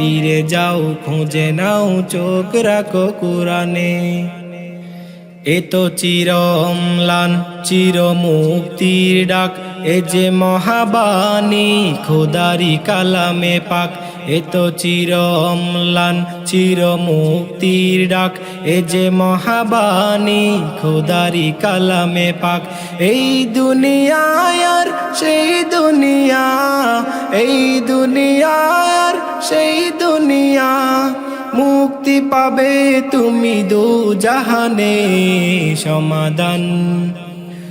ফিরে যাও, খুঁজে নাও, চোখ রাখো কোরআনে। এ তো চির অম্লান চির মুক্তির ডাক। এ যে মহাবাণী, খোদারি কালামে পাক। এ তো চির অম্লান চির মুক্তির ডাক। এ যে মহাবাণী, খোদারি কালামে পাক। এই দুনিয়ায় আর সেই দুনিয়া, এই দুনিয়ার সেই দুনিয়া। মুক্তি পাবে তুমি দু জাহানে সমাধান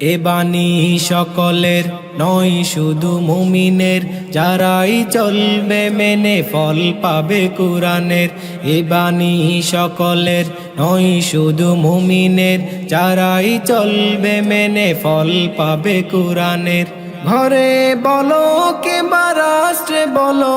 এ বাণী সকলের নয়, শুধু মুমিনের। যারাই চলবে মেনে ফল পাবে কোরআনের। এ বাণী সকলের নয়, শুধু মুমিনের। যারাই চলবে মেনে ফল পাবে কোরআনের। ঘরে বলো কিংবা রাষ্ট্রে বলো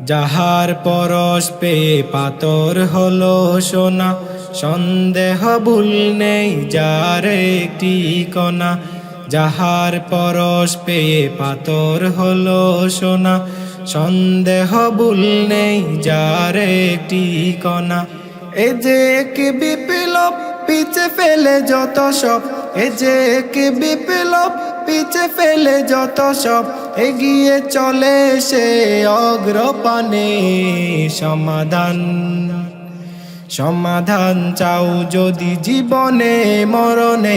যাহার পরশ পেয়ে পাতর হলো সোনা, সন্দেহ ভুল নেই যার একটি কণা। যাহার পরশ পেয়ে পাতর হলো সোনা, সন্দেহ ভুল নেই যার একটি কণা। এ যে কি বিপ্লব পিছে ফেলে যত সব, এ যে কি বিপ্লব পিছে ফেলে যত সব এগিয়ে চলে সে অগ্রপানে। সমাধান সমাধান চাও যদি জীবনে মরণে।